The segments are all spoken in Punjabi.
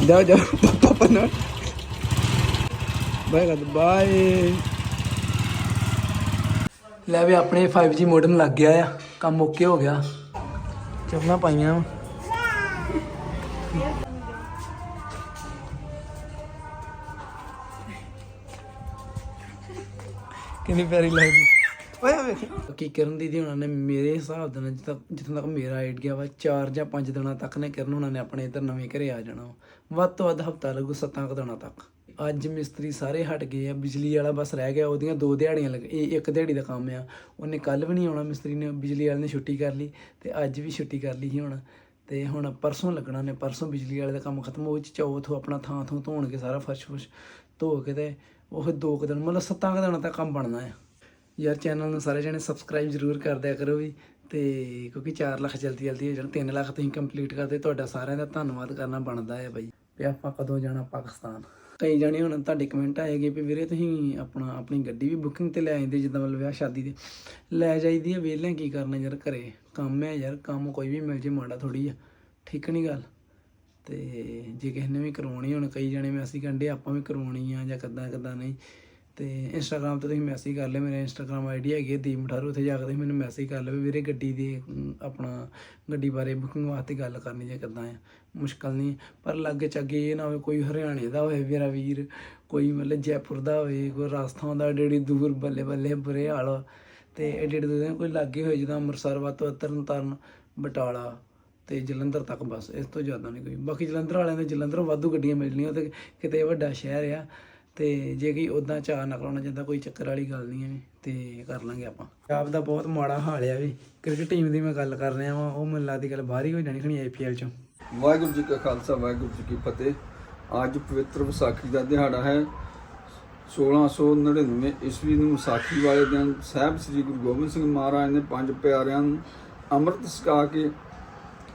ਜਾਓ ਜਾਓ ਪਾਪਾ ਬਾਏ ਕਰ ਬਾਏ ਲੈ ਵੀ ਆਪਣੇ 5G ਮੋਡਮ ਲੱਗ ਗਿਆ ਆ। ਕੰਮ ਓਕੇ ਹੋ ਗਿਆ। ਚੱਪਲਾਂ ਪਾਈਆਂ ਕਿੰਨੀ ਪਿਆਰੀ ਲੱਗਦੀ। ਓਏ ਓਏ ਕੀ ਕਰਨ ਦੀ ਉਹਨਾਂ ਨੇ ਮੇਰੇ ਹਿਸਾਬ ਦੇ ਨਾਲ ਜਿੱਦਾਂ ਜਿੱਥੋਂ ਤੱਕ ਮੇਰਾ ਆਈਡੀਆ ਵਾ 4 ਜਾਂ 5 ਦਿਨਾਂ ਤੱਕ ਨੇ ਕਿਰਨ, ਉਹਨਾਂ ਨੇ ਆਪਣੇ ਇੱਧਰ ਨਵੇਂ ਘਰੇ ਆ ਜਾਣਾ ਵਾ। ਵੱਧ ਤੋਂ ਵੱਧ ਹਫਤਾ ਲੱਗੂ ਸੱਤਾਂ ਕੁ ਦਿਨਾਂ ਤੱਕ। ਅੱਜ ਮਿਸਤਰੀ ਸਾਰੇ ਹਟ ਗਏ ਆ, ਬਿਜਲੀ ਵਾਲਾ ਬਸ ਰਹਿ ਗਿਆ, ਉਹਦੀਆਂ ਦੋ ਦਿਹਾੜੀਆਂ ਲੱਗ, ਇਹ ਇੱਕ ਦਿਹਾੜੀ ਦਾ ਕੰਮ ਆ। ਉਹਨੇ ਕੱਲ ਵੀ ਨਹੀਂ ਆਉਣਾ, ਮਿਸਤਰੀ ਨੇ ਬਿਜਲੀ ਵਾਲੇ ਨੇ ਛੁੱਟੀ ਕਰ ਲਈ, ਤੇ ਅੱਜ ਵੀ ਛੁੱਟੀ ਕਰ ਲਈ ਸੀ ਹੁਣ। ਤੇ ਹੁਣ ਪਰਸੋਂ ਲੱਗਣਾ ਨੇ, ਪਰਸੋਂ ਬਿਜਲੀ ਵਾਲੇ ਦਾ ਕੰਮ ਖਤਮ ਹੋ ਚ ਚੌਥ ਉਹ ਆਪਣਾ ਥਾਂ ਥੂ ਧੋਣਗੇ ਸਾਰਾ ਫਰਸ਼ ਫੁਸ਼ ਧੋ ਕੇ ਤੇ ਉਹ ਦੋ ਕੁ ਦਿਨ, ਮਤਲਬ ਸੱਤਾਂ ਕੁ ਦਿਨਾਂ ਤੱਕ ਕੰਮ ਬਣਨਾ ਆ। ਯਾਰ ਚੈਨਲ ਨੂੰ ਸਾਰੇ ਜਣੇ ਸਬਸਕ੍ਰਾਈਬ ਜ਼ਰੂਰ ਕਰ ਦਿਆ ਕਰੋ ਵੀ ਤੇ ਕਿਉਂਕਿ 4 ਲੱਖ ਜਲਦੀ ਜਲਦੀ ਹੋ ਜਾਣ 3 ਲੱਖ ਤੁਸੀਂ ਕੰਪਲੀਟ ਕਰਦੇ ਤੁਹਾਡਾ ਸਾਰਿਆਂ ਦਾ ਧੰਨਵਾਦ ਕਰਨਾ ਬਣਦਾ ਹੈ ਬਾਈ। ਵੀ ਆਪਾਂ ਕਦੋਂ ਜਾਣਾ ਪਾਕਿਸਤਾਨ? ਕਈ ਜਾਣੇ ਹੁਣ ਤੁਹਾਡੇ ਕਮੈਂਟ ਆਏਗੇ ਵੀ ਵੀਰੇ ਤੁਸੀਂ ਆਪਣਾ, ਆਪਣੀ ਗੱਡੀ ਵੀ ਬੁਕਿੰਗ ਤੇ ਲੈ ਆਂਦੇ ਜਿੱਦਾਂ ਮਤਲਬ ਵਿਆਹ ਸ਼ਾਦੀ ਦੇ ਲੈ ਜਾਈਦੀ ਆ ਵੇਲੇ ਕੀ ਕਰਨਾ ਯਾਰ ਘਰੇ? ਕੰਮ ਹੈ ਯਾਰ, ਕੰਮ ਕੋਈ ਵੀ ਮਿਲ ਜੇ, ਮਾੜਾ ਥੋੜੀ ਆ। ਠੀਕ ਨਹੀਂ ਗੱਲ? ਤੇ ਜੇ ਕਿਸੇ ਨੇ ਵੀ ਕਰਵਾਉਣੀ ਹੁਣ ਕਈ ਜਣੇ ਅਸੀਂ ਕਹਿੰਦੇ ਆਪਾਂ ਵੀ ਕਰਵਾਉਣੀ ਆ ਜਾਂ ਕਿੱਦਾਂ ਕਿੱਦਾਂ ਨਹੀਂ। ਤੇ ਇੰਸਟਾਗ੍ਰam ਤੇ ਤੁਸੀਂ ਮੈਸੇਜ ਕਰ ਲਿਓ, ਮੇਰੇ ਇੰਸਟਾਗ੍ਰam ਆਈਡੀ ਹੈਗੀ ਹੈ ਦੀਪ ਮਠਾਰੂ, ਉੱਥੇ ਜਾ ਕੇ ਤੁਸੀਂ ਮੈਨੂੰ ਮੈਸੇਜ ਕਰ ਲਿਓ ਵੀ ਵੀਰੇ ਗੱਡੀ ਦੀ ਆਪਣਾ ਗੱਡੀ ਬਾਰੇ ਬੁਕਿੰਗ ਵਾਸਤੇ ਗੱਲ ਕਰਨੀ ਜਾਂ ਕਿੱਦਾਂ ਆ, ਮੁਸ਼ਕਲ ਨਹੀਂ ਪਰ ਲਾਗੇ ਚਾਗੇ ਇਹ ਨਾ ਹੋਵੇ, ਕੋਈ ਹਰਿਆਣੇ ਦਾ ਹੋਵੇ, ਮੇਰਾ ਵੀਰ, ਕੋਈ ਮਤਲਬ ਜੈਪੁਰ ਦਾ ਹੋਵੇ, ਕੋਈ ਰਾਜਸਥਾਨ ਦਾ ਏਡੀ ਦੂਰ ਬੱਲੇ ਬੱਲੇ ਬੁਰੇ ਹਾਲ ਤੇ ਐਡੇ ਏਡੇ ਕੋਈ ਲਾਗੇ ਹੋਏ, ਜਿੱਦਾਂ ਅੰਮ੍ਰਿਤਸਰ ਵਾ ਤੋਂ ਤਰਨ ਤਾਰਨ ਬਟਾਲਾ ਤੇ ਜਲੰਧਰ ਤੱਕ ਬਸ, ਇਸ ਤੋਂ ਜ਼ਿਆਦਾ ਨਹੀਂ ਕੋਈ। ਬਾਕੀ ਜਲੰਧਰ ਵਾਲਿਆਂ ਦੇ ਜਲੰਧਰ ਵਾਧੂ ਗੱਡੀਆਂ ਮਿਲਣੀਆਂ ਤੇ ਕਿਤੇ ਵੱਡਾ ਸ਼ਹਿਰ ਆ। ਤੇ ਜੇ ਕੋਈ ਉਦਾਂ ਚਾਹ ਨਾ ਕਰਾਉਣਾ ਚਾਹੁੰਦਾ, ਕੋਈ ਚੱਕਰ ਵਾਲੀ ਗੱਲ ਨਹੀਂ ਹੈ ਤੇ ਕਰ ਲਾਂਗੇ ਆਪਾਂ। ਪੰਜਾਬ ਦਾ ਬਹੁਤ ਮਾੜਾ ਹਾਲ ਆ ਵੀ, ਕ੍ਰਿਕਟ ਟੀਮ ਦੀ ਮੈਂ ਗੱਲ ਕਰ ਰਿਹਾ ਵਾਂ, ਉਹ ਮੈਨੂੰ ਲੱਗਦੀ ਗੱਲ ਬਾਹਰ ਹੀ ਹੋ ਜਾਣੀ ਖਣੀ ਆਈਪੀਐਲ ਚੋਂ। ਵਾਹਿਗੁਰੂ ਜੀ ਕਾ ਖਾਲਸਾ, ਵਾਹਿਗੁਰੂ ਜੀ ਕੀ ਫਤਿਹ। ਅੱਜ ਪਵਿੱਤਰ ਵਿਸਾਖੀ ਦਾ ਦਿਹਾੜਾ ਹੈ। 1699 ਈਸਵੀ ਨੂੰ ਵਿਸਾਖੀ ਵਾਲੇ ਦਿਨ ਸਾਹਿਬ ਸ੍ਰੀ ਗੁਰੂ ਗੋਬਿੰਦ ਸਿੰਘ ਮਹਾਰਾਜ ਨੇ ਪੰਜ ਪਿਆਰਿਆਂ ਨੂੰ ਅੰਮ੍ਰਿਤ ਛਕਾ ਕੇ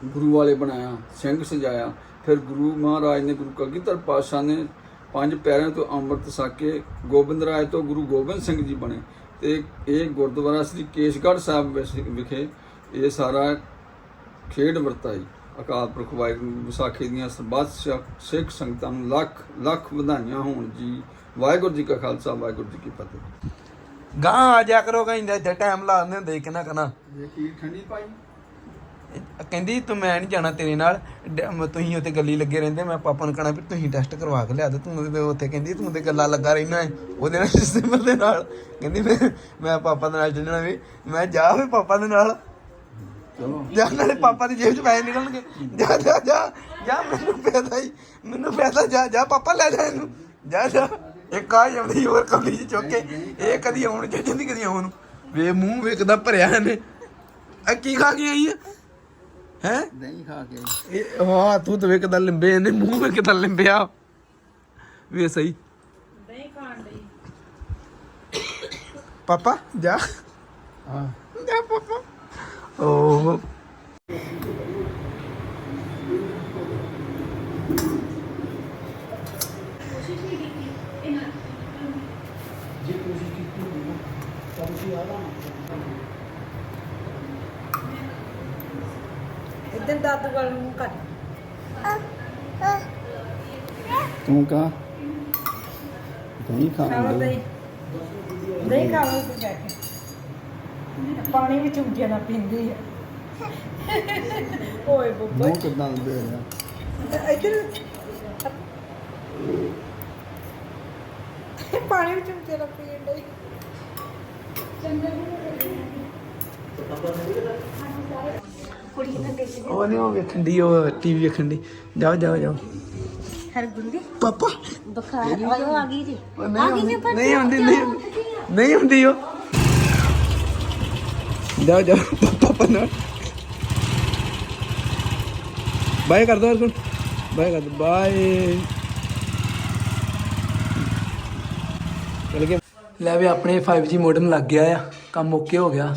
ਗੁਰੂ ਵਾਲੇ ਬਣਾਇਆ, ਸਿੰਘ ਸਜਾਇਆ। ਫਿਰ ਗੁਰੂ ਮਹਾਰਾਜ ਨੇ ਗੁਰੂ ਕਲਗੀਧਰ ਪਾਤਸ਼ਾਹ ਨੇ ਪੰਜ ਪਿਆਰਿਆਂ ਤੋਂ ਅੰਮ੍ਰਿਤ ਛਕ ਕੇ ਗੋਬਿੰਦ ਰਾਏ ਤੋਂ ਗੁਰੂ ਗੋਬਿੰਦ ਸਿੰਘ ਜੀ ਬਣੇ ਤੇ ਇਹ ਗੁਰਦੁਆਰਾ ਸ੍ਰੀ ਕੇਸ਼ਗੜ੍ਹ ਸਾਹਿਬ ਵਿਖੇ ਇਹ ਸਾਰਾ ਖੇਡ ਵਰਤਾਈ। ਅਕਾਲ ਪੁਰਖ ਵਾਹਿਗੁਰੂ ਵਿਸਾਖੀ ਦੀਆਂ ਸਰਬੱਤ ਸਿ- ਸਿੱਖ ਸੰਗਤਾਂ ਨੂੰ ਲੱਖ ਲੱਖ ਵਧਾਈਆਂ ਹੋਣ ਜੀ। ਵਾਹਿਗੁਰੂ ਜੀ ਕਾ ਖਾਲਸਾ ਵਾਹਿਗੁਰੂ ਜੀ ਕੀ ਫਤਿਹ। ਗਾਂ ਆ ਜਾ ਕਰੋ ਕਹਿੰਦੇ ਇੱਥੇ ਟਾਈਮ ਲਾਉਂਦੇ ਹੁੰਦੇ ਕਿੰਨਾ ਕਨਾ ਇਹ ਕੀ ਠੰਡੀ ਪਾਈ? ਕਹਿੰਦੀ ਤੂੰ ਮੈਂ ਨਹੀਂ ਜਾਣਾ ਤੇਰੇ ਨਾਲ। ਡ- ਤੁਸੀਂ ਉੱਥੇ ਗੱਲੀ ਲੱਗੇ ਰਹਿੰਦੇ ਮੈਂ ਪਾਪਾ ਨੂੰ ਕਹਣਾ ਵੀ ਤੁਸੀਂ ਟੈਸਟ ਕਰਵਾ ਕੇ ਲਿਆ ਦੇ ਤੂੰ ਉੱਥੇ ਕਹਿੰਦੀ ਤੂੰ ਤੇ ਗੱਲਾਂ ਲੱਗਾ ਰਹਿਣਾ ਹੈ ਉਹਦੇ ਨਾਲ ਸਿਮਰ ਦੇ ਨਾਲ। ਕਹਿੰਦੀ ਮੈਂ ਮੈਂ ਪਾਪਾ ਦੇ ਨਾਲ ਚੱਲਣਾ ਵੀ ਮੈਂ ਜਾ ਵੀ ਪਾਪਾ ਦੇ ਨਾਲ। ਚਲੋ। ਜਾ ਨਾਲੇ ਪਾਪਾ ਦੀ ਜੇਬ ਚ ਪੈਸੇ ਨਿਕਲਣਗੇ। ਜਾ ਜਾ ਜਾ ਜਾ ਮੈਨੂੰ ਪੈਸਾ ਹੀ ਮੈਨੂੰ ਪੈਸਾ ਜਾ ਜਾ ਪਾਪਾ ਲੈ ਜਾ ਇਹਨੂੰ। ਜਾ ਜਾ। ਇੱਕ ਆ ਜਾਂਦੀ ਹੋਰ ਕਮਲੀ ਚ ਚੁੱਕ ਕੇ ਇਹ ਕਦੀ ਆਉਣ ਚ ਜਾਂਦੀ ਕਦੀ ਆਉਣ ਨੂੰ। ਵੇ ਮੂੰਹ ਵੇਖਦਾ ਭਰਿਆ ਇਹਨੇ। ਆ ਕੀ ਖਾ ਕੇ ਆਈ ਹੈ ਹੈ? ਨਹੀਂ ਖਾ ਕੇ। ਇਹ ਵਾਹ ਤੂੰ ਤਾਂ ਵੇਖਦਾ ਲਿੰਬੇ ਇਹਨੇ ਮੂੰਹ ਵੇਖਦਾ ਲਿੰਬਿਆ ਵੇ ਸਹੀ। ਨਹੀਂ ਖਾਣ ਲਈ। ਪਾਪਾ ਜਾ। ਹਾਂ। ਜਾ ਪਾਪਾ। ਓਹ। ਇੱਧਰ ਦਾਦੂ ਵੱਲ ਨੂੰ ਕੱਟ ਤੂੰ ਕਾ? ਨਹੀਂ ਖਾਓ ਖਾਂਦੇ ਦਹੀਂ। ਦਹੀਂ ਤੂੰ ਜਾ ਕੇ। ਪਾਣੀ ਵਿੱਚ ਉੱਜਿਆ ਨਾ ਪੀਂਦੀ ਹੈ ਓਏ ਬੱਬਾ। ਮੂੰਹ ਕਿਦਾਂ ਦੇ ਰਿਹਾ ਇੱਧਰ। ਪਾਣੀ ਵਿੱਚ ਉੱਜਿਆ ਨਾ ਪੀਣ ਉਹ ਨਹੀਂ ਉਹ ਵੇਖਣ ਦੀ ਉਹ ਟੀਵੀ ਵੇਖਣ ਦੀ ਜਾਓ ਜਾਓ ਜਾਓ। ਹਰਗੁੰਦੀ? ਪਾਪਾ। ਬੁਖਾਰ ਆਇਓ ਆ ਗਈ ਜੀ। ਉਹ ਨਹੀਂ ਆਉਂਦੀ ਨਹੀਂ ਹੁੰਦੀ ਉਹ। ਜਾਓ ਜਾਓ ਪਾਪਾ ਨਾਲ। ਬਾਏ ਕਰ ਦੋ ਅਰਜੁਨ ਬਾਏ ਕਰ ਦੋ ਬਾਏ। ਚਲ ਗਿਆ। ਲੈ ਵੀ ਆਪਣੇ 5G ਮੋਡਮ ਲੱਗ ਗਿਆ ਆ। ਕੰਮ ਓਕੇ ਹੋ ਗਿਆ।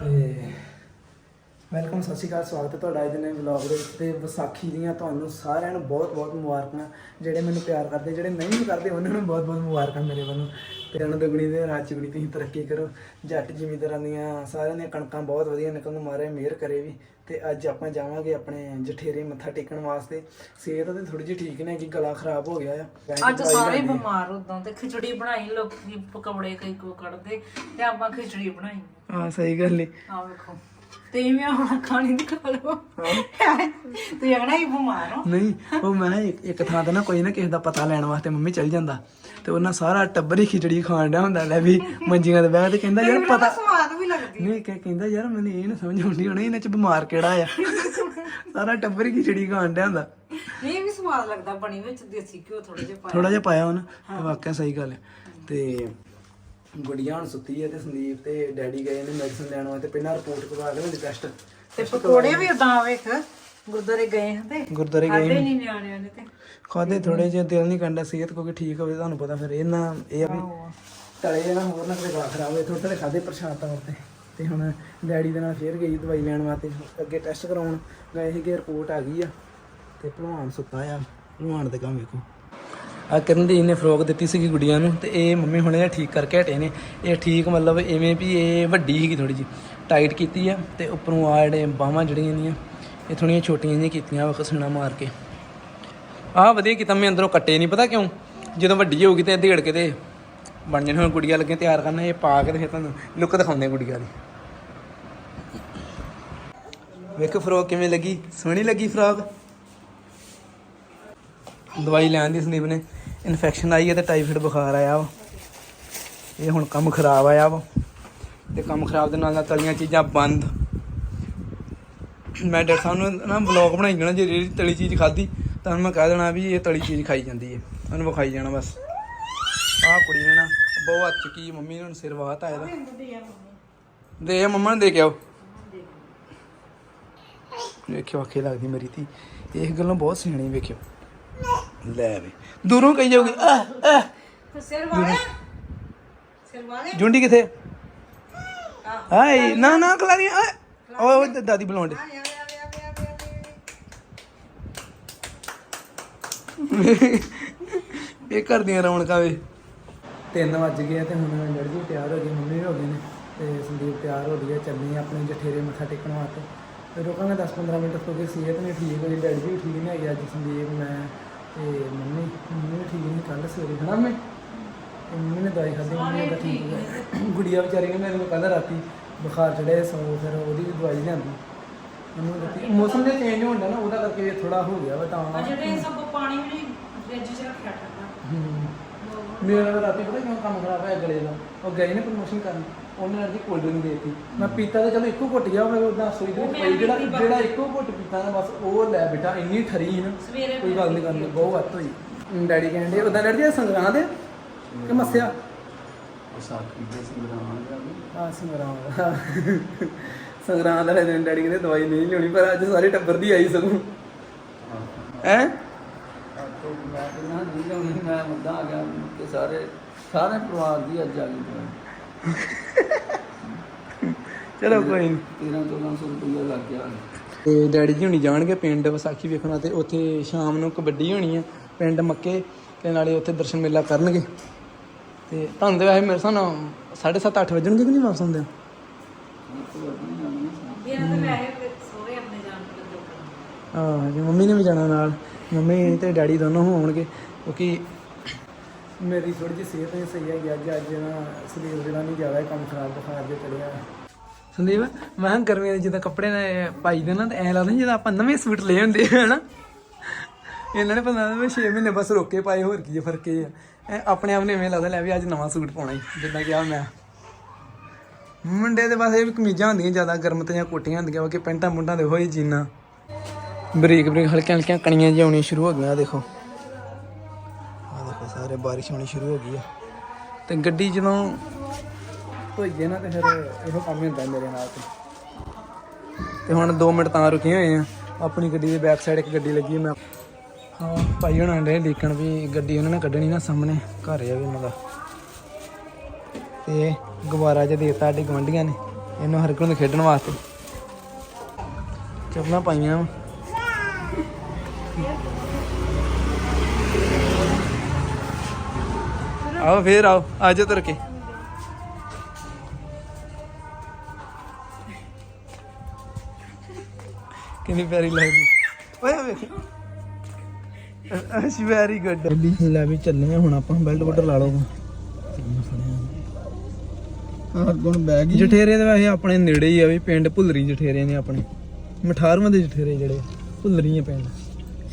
ਤੇ ਵੈਲਕਮ ਸਤਿ ਸ਼੍ਰੀ ਅਕਾਲ ਸਵਾਗਤ ਹੈ ਤੁਹਾਡਾ ਅੱਜ ਦੇ ਨਵੇਂ ਵਲੌਗ ਦੇ ਵਿੱਚ ਤੇ ਵਿਸਾਖੀ ਦੀਆਂ ਤੁਹਾਨੂੰ ਸਾਰਿਆਂ ਨੂੰ ਬਹੁਤ-ਬਹੁਤ ਮੁਬਾਰਕਾਂ ਜਿਹੜੇ ਮੈਨੂੰ ਪਿਆਰ ਕਰਦੇ ਜਿਹੜੇ ਨਹੀਂ ਕਰਦੇ ਉਹਨਾਂ ਨੂੰ ਬਹੁਤ-ਬਹੁਤ ਮੁਬਾਰਕਾਂ ਮੇਰੇ ਵੱਲੋਂ। ਤੇ ਇਹਨਾਂ ਦੁਗਣੀ ਦੇ ਰਾਜ ਚੁਗਣੀ ਤੁਸੀਂ ਤਰੱਕੀ ਕਰੋ ਜੱਟ ਜ਼ਿਮੀਂਦਾਰਾਂ ਦੀਆਂ ਸਾਰਿਆਂ ਦੀਆਂ ਕਣਕਾਂ ਬਹੁਤ ਵਧੀਆ ਨਿਕਲਣ ਮਾਰੇ ਮਿਹਰ ਕਰੇ ਵੀ। ਤੇ ਅੱਜ ਆਪਾਂ ਜਾਵਾਂਗੇ ਆਪਣੇ ਜਠੇਰੇ ਮੱਥਾ ਟੇਕਣ ਵਾਸਤੇ। ਸਿਹਤ ਤੇ ਥੋੜੀ ਜਿਹੀ ਠੀਕ ਨਹੀਂ ਕਿ ਗਲਾ ਖਰਾਬ ਹੋ ਗਿਆ ਆ। ਅੱਜ ਸਾਰੇ ਬਿਮਾਰ ਉਦੋਂ ਤੇ ਖਿਚੜੀ ਬਣਾਈ ਲੋਕੀ ਪਕੌੜੇ ਕਈ ਕੋ ਕੱਢਦੇ ਤੇ ਆਪਾਂ ਖਿਚੜੀ ਬਣਾਈ। ਹਾਂ ਸਹੀ ਗੱਲ ਏ। ਆ ਵੇਖੋ। ਤੇ ਮੈਂ ਹੁਣ ਖਾਣੀ ਨਹੀਂ ਖਾ ਲਓ। ਤੂੰ ਆਣਾ ਹੀ ਬਿਮਾਰ ਹੋ। ਨਹੀਂ ਉਹ ਮੈਂ ਇੱਕ ਇੱਕ ਥਾਂ ਤੇ ਨਾ ਕੋਈ ਨਾ ਕਿਸੇ ਦਾ ਪਤਾ ਲੈਣ ਵਾਸਤੇ ਮੰਮੀ ਚੱਲ ਜਾਂਦਾ। ਤੇ ਉਹਨਾਂ ਸਾਰਾ ਟੱਬਰ ਹੀ ਖਿਚੜੀ ਖਾਣ ਡਿਆ ਹੁੰਦਾ ਲੈ ਵੀ ਮੰਜੀਆਂ ਤੇ ਬਹਿ ਕੇ ਤੇ ਕਹਿੰਦਾ ਯਾਰ ਪਤਾ ਸਵਾਦ ਵੀ ਲੱਗਦੀ। ਨਹੀਂ ਕਹਿ ਕਹਿੰਦਾ ਯਾਰ ਮੈਨੂੰ ਇਹ ਨਾ ਸਮਝ ਆਉਂਦੀ ਹੋਣੀ ਇਹਨਾਂ ਚ ਬਿਮਾਰ ਕਿਹੜਾ ਆ। ਸਾਰਾ ਟੱਬਰ ਹੀ ਖਿਚੜੀ ਖਾਣ ਡਿਆ ਹੁੰਦਾ। ਨਹੀਂ ਇਹ ਵੀ ਸਵਾਦ ਲੱਗਦਾ ਬਣੀ ਵਿੱਚ ਦੇਸੀ ਘਿਓ ਥੋੜੇ ਜਿਹਾ ਪਾਇਆ। ਥੋੜਾ ਜਿਹਾ ਪਾਇਆ ਉਹਨਾਂ। ਵਾਕਿਆ ਸਹੀ ਗੱਲ ਹੈ ਤੇ ਗੁੜੀਆ ਹੁਣ ਸੁੱਤੀ ਹੈ ਤੇ ਸੰਦੀਪ ਤੇ ਡੈਡੀ ਗਏ ਨੇ ਮੈਡੀਸਨ ਲੈਣ ਵਾਸਤੇ ਪਹਿਲਾਂ ਰਿਪੋਰਟ ਕਰਵਾ ਕੇ ਉਹਦੀ ਟੈਸਟ ਤੇ ਪਕੌੜੇ ਵੀ ਉਦਾਂ ਵੇਖ ਗੁਰਦੁਆਰੇ ਗਏ ਹਾਂ ਤੇ? ਗੁਰਦੁਆਰੇ ਗਏ ਖਾਦੇ ਨਹੀਂ ਨਿਆਣਿਆਂ ਨੇ ਤੇ। ਖਾਦੇ ਥੋੜੇ ਜਿਹਾ ਦਿਲ ਨਹੀਂ ਕਰਦਾ ਸਿਹਤ ਕੋਈ ਠੀਕ ਹੋਵੇ ਤੁਹਾਨੂੰ ਪਤਾ ਫਿਰ ਇਹ ਨਾ ਇਹ ਆ ਵੀ ਤਲੇ ਨਾ ਹੋਰ ਨਾ ਕਦੇ ਗਲਾ ਖਰਾਬ ਹੋਏ ਥੋੜੇ ਥੋੜੇ ਖਾਦੇ ਪ੍ਰਸ਼ਾਦ ਤੌਰ ਤੇ। ਤੇ ਹੁਣ ਡੈਡੀ ਦੇ ਨਾਲ ਫੇਰ ਗਈ ਦਵਾਈ ਲੈਣ ਵਾਸਤੇ ਅੱਗੇ ਟੈਸਟ ਕਰਾਉਣ। ਗਏ ਸੀਗੇ ਰਿਪੋਰਟ ਆ ਗਈ ਆ ਤੇ ਭਲਵਾਨ ਸੁੱਤਾ ਆ ਭਲਵਾਨ ਦੇ ਕੰਮ ਵੇਖੋ। ਆ ਕਰਨ ਦੀ ਇਹਨੇ ਫਰੋਕ ਦਿੱਤੀ ਸੀਗੀ ਗੁੜੀਆਂ ਨੂੰ ਤੇ ਇਹ ਮੰਮੀ ਹੁਣੇ ਜਿਹਾ ਠੀਕ ਕਰਕੇ ਹਟੇ ਨੇ। ਇਹ ਠੀਕ ਮਤਲਬ ਐਵੇਂ ਵੀ ਇਹ ਵੱਡੀ ਸੀਗੀ ਥੋੜੀ ਜੀ ਟਾਈਟ ਕੀਤੀ ਆ ਤੇ ਉੱਪਰੋਂ ਆ ਜਿਹੜੇ ਬਾਹਾਂ ਜਿਹੜੀਆਂ ਨੇ, ਇਹ ਥੋੜੀਆਂ ਛੋਟੀਆਂ ਜਿਹੀਆਂ ਕੀਤੀਆਂ ਵਾ ਖਸਣਾ ਮਾਰ ਕੇ। ਆਹ ਵਧੀਆ ਕੀਤਾ ਮੈਂ ਅੰਦਰੋਂ ਕੱਟੇ ਨਹੀਂ ਪਤਾ ਕਿਉਂ? ਜਦੋਂ ਵੱਡੀ ਹੋਊਗੀ ਤੇ ਢੇੜ ਕੇ ਤੇ ਬਣ ਜਾਣੀ ਹੁਣ ਗੁੜੀਆਂ ਲੱਗੇ ਤਿਆਰ ਕਰਨਾ, ਇਹ ਪਾ ਕੇ ਤੇ ਫਿਰ ਤੁਹਾਨੂੰ ਲੁੱਕ ਦਿਖਾਉਂਦੇ ਗੁੜੀਆਂ ਦੀ। ਵੇਖੋ ਫਰੋਕ ਕਿਵੇਂ ਲੱਗੀ, ਸੋਹਣੀ ਲੱਗੀ ਫਰੋਕ ਦਵਾਈ ਲੈਣ ਦੀ ਸੰਦੀਪ ਨੇ। ਇਨਫੈਕਸ਼ਨ ਆਈ ਹੈ ਤੇ ਟਾਈਫਾਇਡ ਬੁਖਾਰ ਆਇਆ ਵਾ। ਇਹ ਹੁਣ ਕੰਮ ਖਰਾਬ ਆਇਆ ਵਾ। ਤੇ ਕੰਮ ਖਰਾਬ ਦੇ ਨਾਲ ਨਾਲ ਤਲੀਆਂ ਚੀਜ਼ਾਂ ਬੰਦ। ਮੈਂ ਡਾਕਟਰ ਸਾਹਿਬ ਨੂੰ ਨਾ ਬਲੌਗ ਬਣਾਈ ਜਾਣਾ, ਜੇ ਜਿਹੜੀ ਤਲੀ ਚੀਜ਼ ਖਾਧੀ, ਤਾਂ ਉਹਨੂੰ ਮੈਂ ਕਹਿ ਦੇਣਾ ਵੀ ਇਹ ਤਲੀ ਚੀਜ਼ ਖਾਈ ਜਾਂਦੀ ਹੈ। ਉਹਨੂੰ ਵਿਖਾਈ ਜਾਣਾ ਬਸ। ਆਹ ਕੁੜੀ ਨੇ ਨਾ ਬਹੁਤ ਹੱਥ ਚੁੱਕੀ ਮੰਮੀ ਨੇ ਹੁਣ ਸਿਰ ਵਾਹਤਾ ਇਹਦਾ। ਦੇ ਮੰਮਾ ਨੂੰ ਦੇ ਕੇ ਆਓ। ਵੇਖਿਓ ਅੱਖੇ ਲੱਗਦੀ ਮੇਰੀ ਧੀ। ਇਹ ਗੱਲੋਂ ਬਹੁਤ ਸਿਆਣੀ ਵੇਖਿਓ। ਲੈ ਵੇ। ਦੂਰੋਂ ਕਹੀ ਜਾਊਗੀ ਆਹ ਆਹ ਤੇ ਸਿਰ ਵਾਲੇ ਸਿਰ ਵਾਲੇ ਜੁੰਡੀ ਕਿੱਥੇ? ਹਾਏ ਨਾ ਨਾ ਕਲਾਰੀ ਓਏ ਓਏ ਦਾਦੀ ਬੁਲਾਉਂਦੇ ਇਹ ਕਰਦੀਆਂ ਰੌਣਕਾਂ ਵੇ। 3 ਵੱਜ ਗਏ ਆ ਤੇ ਹੁਣ ਡੈਡੀ ਜੀ ਤਿਆਰ ਹੋ ਗਏ ਮੰਮੀ ਵੀ ਹੋ ਗਏ ਨੇ ਤੇ ਸੰਦੀਪ ਤਿਆਰ ਹੋ ਰਹੀ ਹੈ ਚੱਲਣੀ ਆਪਣੇ ਜਠੇਰੇ ਮੱਥਾ ਟੇਕਣ ਵਾਸਤੇ। ਰੁਕਾਂਗੇ 10-15 ਮਿੰਟ ਕਿਉਂਕਿ ਸਿਹਤ ਨਹੀਂ ਠੀਕ ਹੋਈ ਡੈਡੀ ਜੀ ਵੀ ਠੀਕ ਨਹੀਂ ਹੈਗੇ ਅੱਜ ਸੰਦੀਪ ਮੈਂ ਤੇ ਮੰਮੀ। ਮੰਮੀ ਵੀ ਠੀਕ ਨਹੀਂ ਕੱਲ ਸਵੇਰੇ ਹਨਾ ਮੈਂ ਤੇ ਮੰਮੀ ਨੇ ਦਵਾਈ ਖਾਧੀ ਮੰਮੀ ਦਾ ਠੀਕ ਹੋ ਗਿਆ ਗੁੜੀਆ ਵਿਚਾਰੀ ਨੇ ਮੇਰੇ ਨੂੰ ਕੱਲ ਰਾਤੀ ਬੁਖਾਰ ਚੜਿਆ ਸੌ ਫਿਰ ਉਹਦੀ ਵੀ ਦਵਾਈ ਲਿਆਂਦੀ। ਮੈਨੂੰ ਦਿੱਤੀ। ਮੌਸਮ ਦੇ ਚੇਂਜ ਹੋਣ ਦਾ ਨਾ ਉਹਦਾ ਕਰਕੇ ਥੋੜਾ ਹੋ ਗਿਆ ਵਾ ਤਾਂ। ਜਿਹੜੇ ਸਭ ਪਾਣੀ ਵੀ ਫ੍ਰਿਜ 'ਚ ਰੱਖਿਆ ਠੰਡਾ। ਮੇਰਾ ਰਾਤੀ ਪਤਾ ਕਿਉਂ ਕੰਮ ਖਰਾਬ ਹੋਇਆ ਗਲੇ ਦਾ? ਉਹ ਗਏ ਨੇ ਪ੍ਰਮੋਸ਼ਨ ਕਰਨ। ਉਹਨੇ ਨਾਲ ਦੀ ਕੋਲਡ ਡਰਿੰਕ ਦੇਤੀ। ਮੈਂ ਪੀਤਾ ਤਾਂ ਚਲੋ ਇੱਕੋ ਘੁੱਟ ਗਿਆ ਫਿਰ ਉਹਦਾ ਸੋਈ ਦੇ ਵਿੱਚ ਪਈ ਜਿਹੜਾ ਜਿਹੜਾ ਇੱਕੋ ਘੁੱਟ ਪੀਤਾ ਨਾ ਬਸ ਉਹ ਲੈ ਬੇਟਾ ਇੰਨੀ ਠਰੀ ਸੀ ਨਾ। ਸਵੇਰੇ ਕੋਈ ਗੱਲ ਨਹੀਂ ਕਰਨੀ ਬਹੁਤ ਹੱਤ ਹੋਈ। ਡੈਡੀ ਕਹਿੰਦੇ ਉਹਦਾ ਡੈਡੀ ਜੀ ਸੰਗਰਾਂਦ ਹੈ ਕਿ ਮੱਸਿਆ? ਵਿਸਾਖੀ ਦੇ ਆ ਦਿਨ ਡੈਡੀ ਕਹਿੰਦੇ ਦਵਾਈ ਨਹੀਂ ਲਿਆਉਣੀ ਪਰ ਅੱਜ ਸਾਰੇ ਟੱਬਰ ਦੀ ਆਈ ਸਗੋਂ। ਹੈ? ਮੈਂ ਕਿਹਾ ਨਹੀਂ ਲਿਆਉਣੀ ਮੈਂ ਮੁੱਦਾ ਆ ਗਿਆ ਕਿ ਸਾਰੇ ਸਾਰੇ ਪਰਿਵਾਰ ਦੀ ਅੱਜ ਆ ਗਈ ਦਵਾਈ। ਚਲੋ ਕੋਈ ਨਹੀਂ 13 1400 ਰੁਪਏ ਲੱਗ ਗਿਆ। ਤੇ ਡੈਡੀ ਜੀ ਹੁਣੀ ਜਾਣਗੇ ਪਿੰਡ ਵਿਸਾਖੀ ਵੇਖਣਾ ਤੇ ਉੱਥੇ ਸ਼ਾਮ ਨੂੰ ਕਬੱਡੀ ਹੋਣੀ ਆ ਪਿੰਡ ਮੱਕੇ ਤੇ ਨਾਲੇ ਉੱਥੇ ਦਰਸ਼ਨ ਮੇਲਾ ਕਰਨਗੇ। ਤੇ ਤੁਹਾਨੂੰ ਤੇ ਵੈਸੇ ਮੇਰੇ ਹਿਸਾਬ ਨਾਲ 7:30 8 ਵਜਣਗੇ ਕਿ ਨਹੀਂ ਵਾਪਸ ਆਉਂਦੇ ਹਾਂ ਜੀ ਮੰਮੀ ਨੇ ਵੀ ਜਾਣਾ ਨਾਲ। ਮੰਮੀ ਤੇ ਡੈਡੀ ਦੋਨੋਂ ਹੋਣਗੇ ਕਿਉਂਕਿ ਮੇਰੀ ਥੋੜੀ ਜਿਹੀ ਸਿਹਤ ਨਹੀਂ ਸਹੀ ਹੈਗੀ ਅੱਜ ਅੱਜ ਨਾ ਸਰੀਰ ਜਿਹੜਾ ਨਹੀਂ ਜ਼ਿਆਦਾ ਕੰਮ ਖਰਾਬ ਬੁਖਾਰ ਜਿਹਾ ਚੜਿਆ ਹੈ ਸੰਦੀਪ ਮੈਂ ਕਿਹਾ ਗਰਮੀਆਂ ਦੇ ਜਿੱਦਾਂ ਕੱਪੜੇ ਨੇ ਪਾਈ ਦੇ ਨਾ ਤੇ ਐ ਲੱਗਦਾ ਜਿੱਦਾਂ ਆਪਾਂ ਨਵੇਂ ਸੂਟ ਲਏ ਹੁੰਦੇ ਆ ਹਨਾ? ਇਹਨਾਂ ਨੇ ਪਤਾ ਨਹੀਂ 6 ਮਹੀਨੇ ਬਸ ਰੋਕੇ ਪਾਏ ਹੋਰ ਕੀ ਹੈ ਫ਼ਰਕ ਐ ਆਪਣੇ ਆਪ ਨੇ ਐਵੇਂ ਲੱਗਦਾ ਲੈ ਵੀ ਅੱਜ ਨਵਾਂ ਸੂਟ ਪਾਉਣਾ ਹੀ ਜਿੱਦਾਂ ਕਿਹਾ ਮੈਂ। ਮੁੰਡੇ ਦੇ ਬਸ ਇਹ ਵੀ ਕਮੀਜ਼ਾਂ ਹੁੰਦੀਆਂ ਜ਼ਿਆਦਾ ਗਰਮ ਤੇ ਜਾਂ ਕੋਟੀਆਂ ਹੁੰਦੀਆਂ ਬਾਕੀ ਪੈਂਟਾਂ ਮੁੰਡਾਂ ਦੇ ਹੋਈ ਜੀਨਾ। ਬਰੀਕ ਬਰੀਕ ਹਲਕੀਆਂ ਹਲਕੀਆਂ ਕਣੀਆਂ ਜਿਹੀਆਂ ਆਉਣੀਆਂ ਸ਼ੁਰੂ ਹੋ ਗਈਆਂ ਦੇਖੋ। ਆ ਦੇਖੋ ਸਾਰੇ ਬਾਰਿਸ਼ ਹੋਣੀ ਸ਼ੁਰੂ ਹੋ ਗਈ ਆ। ਤੇ ਗੱਡੀ ਜਦੋਂ ਧੋਈਏ ਨਾ ਤੇ ਫਿਰ ਇਹੋ ਕੰਮ ਹੀ ਹੁੰਦਾ ਮੇਰੇ ਨਾਲ ਤੇ। ਤੇ ਹੁਣ 2 ਮਿੰਟ ਤਾਂ ਰੁਕੇ ਹੋਏ ਆ। ਆਪਣੀ ਗੱਡੀ ਦੇ ਬੈਕ ਸਾਈਡ ਇੱਕ ਗੱਡੀ ਲੱਗੀ ਮੈਂ। ਹਾਂ, ਭਾਈ ਹੁਣਾਂ ਨੇ ਦੇਖਣ ਵੀ ਗੱਡੀ ਉਹਨਾਂ ਨੇ ਕੱਢਣੀ ਨਾ ਸਾਹਮਣੇ, ਘਰ ਆ ਵੀ ਉਹਨਾਂ ਦਾ। ਤੇ ਗੁਬਾਰਾ ਜਿਹਾ ਦੇਤਾ ਸਾਡੇ ਗਵੰਡੀਆਂ ਨੇ, ਇਹਨੂੰ ਹਰਕਣ ਨੂੰ ਖੇਡਣ ਵਾਸਤੇ। ਚੱਪਲਾਂ ਪਾਈਆਂ। ਆਓ ਫੇਰ ਆਓ ਆਜੋ ਤੁਰ ਕੇ। ਕਿੰਨੀ ਪਿਆਰੀ ਲੱਗਦੀ। ਓਏ ਵੇਖ ਅਸ਼ ਵੈਰੀ ਗੁੱਡ ਲੈ ਵੀ ਚੱਲੇ ਆ ਹੁਣ ਆਪਾਂ ਬੈਲਟ ਬੁਲਟ ਲਾ ਲਓ। ਗਈ। ਜਠੇਰੇ ਦੇ ਵੈਸੇ ਆਪਣੇ ਨੇੜੇ ਹੀ ਆ ਵੀ ਪਿੰਡ ਭੁੱਲਰੀ ਜਠੇਰੇ ਨੇ ਆਪਣੇ। ਮਠਾਰਵਾਂ ਦੇ ਜਠੇਰੇ ਜਿਹੜੇ ਭੁੱਲਰੀ ਆ ਪਿੰਡ।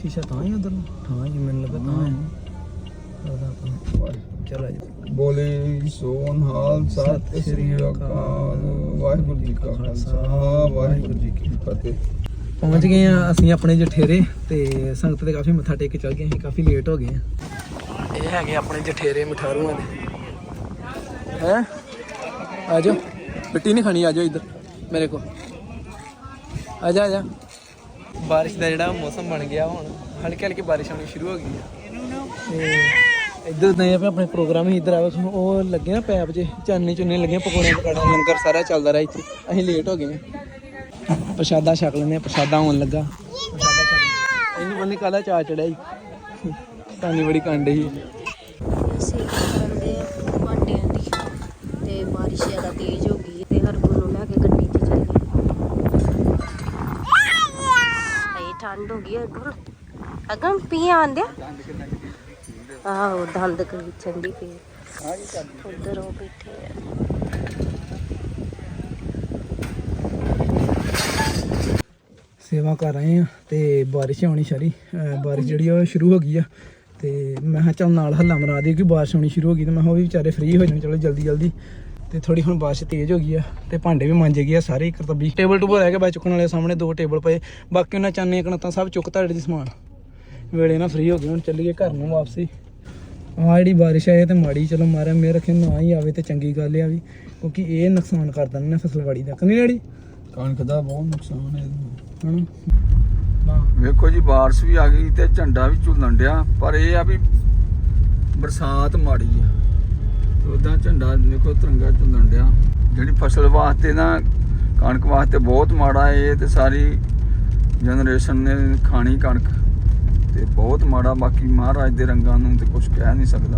ਸ਼ੀਸ਼ਾ ਤਾਂ ਹੀ ਉਧਰ ਨੂੰ। ਹਾਂ ਜੀ ਮੈਨੂੰ ਲੱਗਾ ਤਾਂ ਹੈ। ਉਹਦਾ ਆਪਣਾ। ਚਲ ਜਾ। ਬੋਲੇ ਸੋਨ ਹਾਲ ਸਤਿ ਸ੍ਰੀ ਅਕਾਲ। ਵਾਹਿਗੁਰੂ ਜੀ ਕਾ ਖਾਲਸਾ ਵਾਹਿਗੁਰੂ ਜੀ ਕੀ ਫਤਿਹ। ਪਹੁੰਚ ਗਏ ਆ ਅਸੀਂ ਆਪਣੇ ਜਠੇਰੇ ਤੇ ਸੰਗਤ ਦੇ ਕਾਫੀ ਮੱਥਾ ਟੇਕ ਕੇ ਚੱਲ ਗਏ ਅਸੀਂ ਕਾਫੀ ਲੇਟ ਹੋ ਗਏ ਆ। ਇਹ ਹੈਗੇ ਆਪਣੇ ਜਠੇਰੇ ਮਠਾਰੂਆਂ ਦੇ। ਹੈ? ਆ ਜਾਓ ਮਿੱਟੀ ਨਹੀਂ ਖਾਣੀ ਆ ਜਾਓ ਇੱਧਰ ਮੇਰੇ ਕੋਲ। ਆ ਜਾ ਆ ਜਾ ਬਾਰਿਸ਼ ਦਾ ਜਿਹੜਾ ਮੌਸਮ ਬਣ ਗਿਆ ਹੁਣ ਹਲਕੀ ਹਲਕੀ ਬਾਰਿਸ਼ ਆਉਣੀ ਸ਼ੁਰੂ ਹੋ ਗਈ ਆ। ਇੱਧਰ ਨਹੀਂ ਆ ਆਪਣੇ ਪ੍ਰੋਗਰਾਮ ਹੀ ਇੱਧਰ ਆਵੇ ਤੁਹਾਨੂੰ ਉਹ ਲੱਗੇ ਨਾ ਪੈਪ 'ਚ ਚਾਨਣੀ ਚੁੰਨੇ ਲੱਗੇ ਪਕੌੜੇ ਪਕਾੜਾ ਲੰਗਰ ਸਾਰਾ ਚੱਲਦਾ ਰਿਹਾ ਇੱਥੇ। ਅਸੀਂ ਲੇਟ ਹੋ ਗਏ ਪ੍ਰਸ਼ਾਦਾ ਛਕ ਲੈਂਦੇ ਆ, ਪ੍ਰਸ਼ਾਦਾ ਆਉਣ ਲੱਗਾ। ਪ੍ਰਸ਼ਾਦਾ ਛਕ ਇਹਨੂੰ ਬੰਦੇ ਕਾਲਾ ਚਾ ਚੜਿਆ ਜੀ। ਪਾਣੀ ਬੜੀ ਕੰਡ ਸੀ। ਤੇ ਬਾਰਿਸ਼ ਜ਼ਿਆਦਾ ਤੇਜ਼ ਹੋ ਗਈ ਤੇ ਹਰਗੁਣ ਨੂੰ ਲੈ ਕੇ ਗੱਡੀ 'ਚ ਚੱਲ ਗਏ। ਠੰਡ ਹੋ ਗਈ ਹਰਗੁਣ ਅਗਮ ਪੀ ਆਂਦੇ ਆਹੋ, ਦੰਦ ਕਰੀ ਚੰਡੀ ਪਈ। ਉਧਰ ਉਹ ਬੈਠੇ ਆ। ਸੇਵਾ ਕਰ ਰਹੇ ਆ ਤੇ ਬਾਰਿਸ਼ ਆਉਣੀ ਸ਼ਰੀ। ਬਾਰਿਸ਼ ਜਿਹੜੀ ਆ, ਉਹ ਸ਼ੁਰੂ ਹੋ ਗਈ ਆ। ਤੇ ਮੈਂ ਕਿਹਾ ਚੱਲ ਨਾਲ ਹੱਲਾ ਮਰਾ ਦੇ ਕਿ ਬਾਰਿਸ਼ ਆਉਣੀ ਸ਼ੁਰੂ ਹੋ ਗਈ ਤੇ ਮੈਂ ਕਿਹਾ ਉਹ ਵੀ ਵਿਚਾਰੇ ਫ੍ਰੀ ਹੋ ਜਾਣ, ਚਲੋ ਜਲਦੀ ਜਲਦੀ। ਤੇ ਥੋੜੀ ਹੁਣ ਬਾਰਿਸ਼ ਤੇਜ਼ ਹੋ ਗਈ ਆ ਤੇ ਭਾਂਡੇ ਵੀ ਮਾਂਜੇ ਗਏ ਆ ਸਾਰੇ ਇੱਕ ਤਰਬੀ ਟੇਬਲ ਟੂਬਲ ਰਹਿ ਗਿਆ ਬਾ ਚੁੱਕਣ ਵਾਲੇ ਸਾਹਮਣੇ ਦੋ ਟੇਬਲ ਪਏ। ਬਾਕੀ ਉਹਨਾਂ ਚਾਨੇ ਕਣਤਾਂ ਸਭ ਚੁੱਕ ਤੁਹਾਡੇ ਦੀ ਸਮਾਨ। ਵੇਲੇ ਨਾਲ ਫ੍ਰੀ ਹੋ ਗਏ, ਹੁਣ ਚੱਲੀਏ ਘਰ ਨੂੰ ਵਾਪਸੀ। ਆ ਜਿਹੜੀ ਬਾਰਿਸ਼ ਆਏ ਤੇ ਮਾੜੀ ਚਲੋ ਮਾਰੇ ਮੇਰੇ ਰੱਖੇ ਨਾ ਹੀ ਆਵੇ ਤੇ ਚੰਗੀ ਗੱਲ ਆ ਵੀ ਕਿਉਂਕਿ ਇਹ ਨੁਕਸਾਨ ਕਰ ਦਿੰਦੇ ਨੇ ਫਸਲਵਾੜੀ ਦਾ ਕਨੀ ਡੈਡੀ? ਕਣਕ ਦਾ ਬਹੁਤ ਨੁਕਸਾਨ ਹੈ। ਹਣਾ ਵੇਖੋ ਜੀ ਬਾਰਿਸ਼ ਵੀ ਆ ਗਈ ਤੇ ਝੰਡਾ ਵੀ ਝੁੱਲਣ ਡਿਆ ਪਰ ਇਹ ਆ ਵੀ ਬਰਸਾਤ ਮਾੜੀ ਆ। ਉਦਾਂ ਝੰਡਾ ਦੇਖੋ ਤਿਰੰਗਾ ਝੁੱਲਣ ਡਿਆ। ਜਿਹੜੀ ਫਸਲ ਵਾਸਤੇ ਨਾ ਕਣਕ ਵਾਸਤੇ ਬਹੁਤ ਮਾੜਾ ਇਹ ਤੇ ਸਾਰੀ ਜਨਰੇਸ਼ਨ ਨੇ ਖਾਣੀ ਕਣਕ। ਤੇ ਬਹੁਤ ਮਾੜਾ, ਬਾਕੀ ਮਹਾਰਾਜ ਦੇ ਰੰਗਾਂ ਨੂੰ ਤੇ ਕੁਝ ਕਹਿ ਨਹੀਂ ਸਕਦਾ।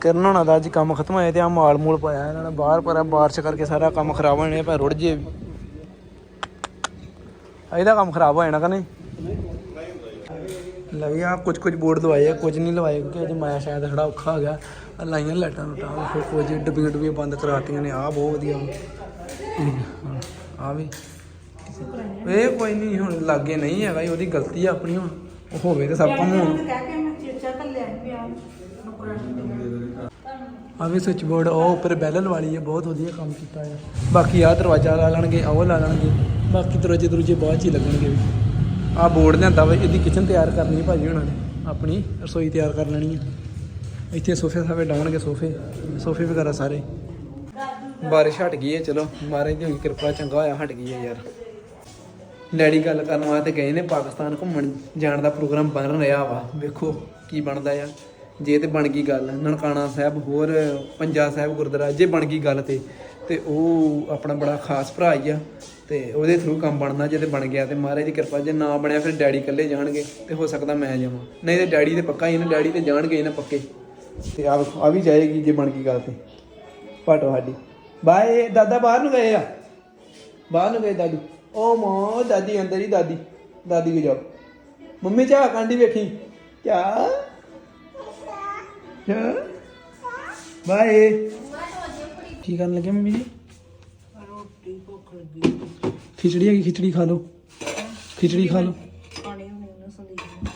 ਕਰਨ ਹੋਣਾ ਦਾ ਅੱਜ ਕੰਮ ਖਤਮ ਹੋਇਆ ਤੇ ਆ ਮਾਲ ਮੂਲ ਪਾਇਆ, ਇਹਨਾਂ ਨੇ ਬਾਹਰ ਪਰ ਬਾਰਿਸ਼ ਕਰਕੇ ਸਾਰਾ ਕੰਮ ਖਰਾਬ ਹੋ ਜਾਣਾ ਪਰ ਰੁੜ ਜੇ ਇਹਦਾ ਕੰਮ ਖਰਾਬ ਹੋ ਜਾਣਾ ਕਿ ਨਹੀਂ? ਲੱਗੀ ਆ ਕੁਝ ਕੁਝ ਬੋਰਡ ਲਵਾਏ ਆ ਕੁਝ ਨਹੀਂ ਲਵਾਏ, ਕਿਉਂਕਿ ਅੱਜ ਮਾਇਆ ਸ਼ਾਇਦ ਥੋੜਾ ਔਖਾ ਹੋ ਗਿਆ। ਆਹ ਲਾਈਆਂ ਲਾਈਟਾਂ ਲੂਟਾਂ ਵੇਖੋ ਕੁਝ ਡੱਬੀਆਂ ਡੁੱਬੀਆਂ ਬੰਦ ਕਰਾਤੀਆਂ ਨੇ ਆ ਬਹੁਤ ਵਧੀਆ। ਆ ਵੀ। ਇਹ ਕੋਈ ਨਹੀਂ ਹੁਣ ਲਾਗੇ ਨਹੀਂ ਹੈਗਾ ਜੀ, ਉਹਦੀ ਗਲਤੀ ਆ ਆਪਣੀ ਹੁਣ। ਉਹ ਹੋਵੇ ਤੇ ਸਭ ਕੰਮ ਹੋਣ। ਕਹਿ ਕੇ ਮੈਂ ਚੇਚਾ ਕੱਲਿਆ ਵੀ ਆ ਆ ਵੀ ਸਵਿਚ ਬੋਰਡ ਉਹ ਉੱਪਰ ਬੈਲਲ ਵਾਲੀ ਹੈ ਬਹੁਤ ਵਧੀਆ ਕੰਮ ਕੀਤਾ ਹੈ ਬਾਕੀ ਆ ਦਰਵਾਜ਼ਾ ਲਾ ਲੈਣਗੇ ਉਹ ਲਾ ਲੈਣਗੇ। ਬਾਕੀ ਦਰਵਾਜ਼ੇ ਦਰੂਜੇ ਬਾਅਦ ਚ ਹੀ ਲੱਗਣਗੇ ਵੀ। ਆ ਬੋਰਡ ਲਿਆਂਦਾ ਵਾ ਇਹਦੀ ਕਿਚਨ ਤਿਆਰ ਕਰਨੀ ਹੈ ਭਾਜੀ ਉਹਨਾਂ ਨੇ। ਆਪਣੀ ਰਸੋਈ ਤਿਆਰ ਕਰ ਲੈਣੀ ਹੈ ਇੱਥੇ ਸੋਫੇ ਸਾਫੇ ਡਾਉਣਗੇ ਸੋਫੇ ਸੋਫੇ ਵਗੈਰਾ ਸਾਰੇ। ਬਾਰਿਸ਼ ਹਟ ਗਈ ਹੈ ਚਲੋ। ਮਹਾਰਾਜ ਦੀ ਹੋਈ ਕਿਰਪਾ ਚੰਗਾ ਹੋਇਆ ਹਟ ਗਈ ਹੈ ਯਾਰ। ਡੈਡੀ ਗੱਲ ਕਰਨ ਵਾਸਤੇ ਗਏ ਨੇ, ਪਾਕਿਸਤਾਨ ਘੁੰਮਣ ਜਾਣ ਦਾ ਪ੍ਰੋਗਰਾਮ ਬਣ ਰਿਹਾ ਵਾ। ਵੇਖੋ ਕੀ ਬਣਦਾ ਆ। ਜੇ ਤੇ ਬਣ ਗਈ ਗੱਲ। ਨਨਕਾਣਾ ਸਾਹਿਬ ਹੋਰ ਪੰਜਾ ਸਾਹਿਬ ਗੁਰਦੁਆਰਾ, ਜੇ ਬਣ ਗਈ ਗੱਲ ਤੇ। ਤੇ ਉਹ ਆਪਣਾ ਬੜਾ ਖਾਸ ਭਰਾ ਹੀ ਆ ਤੇ ਉਹਦੇ ਥਰੂ ਕੰਮ ਬਣਨਾ, ਜੇ ਤੇ ਬਣ ਗਿਆ ਤੇ ਮਹਾਰਾਜ ਦੀ ਕਿਰਪਾ, ਜੇ ਨਾ ਬਣਿਆ ਫਿਰ ਡੈਡੀ ਇਕੱਲੇ ਜਾਣਗੇ ਤੇ ਹੋ ਸਕਦਾ ਮੈਂ ਜਾਵਾਂ। ਨਹੀਂ ਤੇ ਡੈਡੀ ਤੇ ਪੱਕਾ ਹੀ ਨਾ, ਡੈਡੀ ਤੇ ਜਾਣਗੇ ਹੀ ਨਾ ਪੱਕੇ। ਤੇ ਆ ਆ ਵੀ ਜਾਏਗੀ ਜੇ ਬਣ ਗਈ ਗੱਲ ਤੇ। ਪਾਟੋ ਸਾਡੀ। ਬਾਏ, ਦਾਦਾ ਬਾਹਰ ਨੂੰ ਗਏ ਆ। ਬਾਹਰ ਨੂੰ ਗਏ ਦਾਦੂ। ਓ ਮੋ ਦਾਦੀ ਅੰਦਰ ਹੀ ਦਾਦੀ। ਦਾਦੀ ਕੋ ਜਾਓ। ਮੰਮੀ ਚਾਹ ਕਾਂਡੀ ਵੇਖੀ। ਚਾਹ ਚਾਹ ਬਾਏ। ਕੀ ਕਰਨ ਲੱਗੇ ਮੰਮੀ ਜੀ? ਰੋਟੀ ਭੁੱਖ ਲੱਗੀ। ਖਿਚੜੀ ਹੈਗੀ ਖਿਚੜੀ ਖਾ ਲਓ। ਖਿਚੜੀ ਖਾ ਲਓ। ਖਾਣੇ ਹੁਣੇ ਉਹਨਾਂ ਸੰਦੀਪ ਨੇ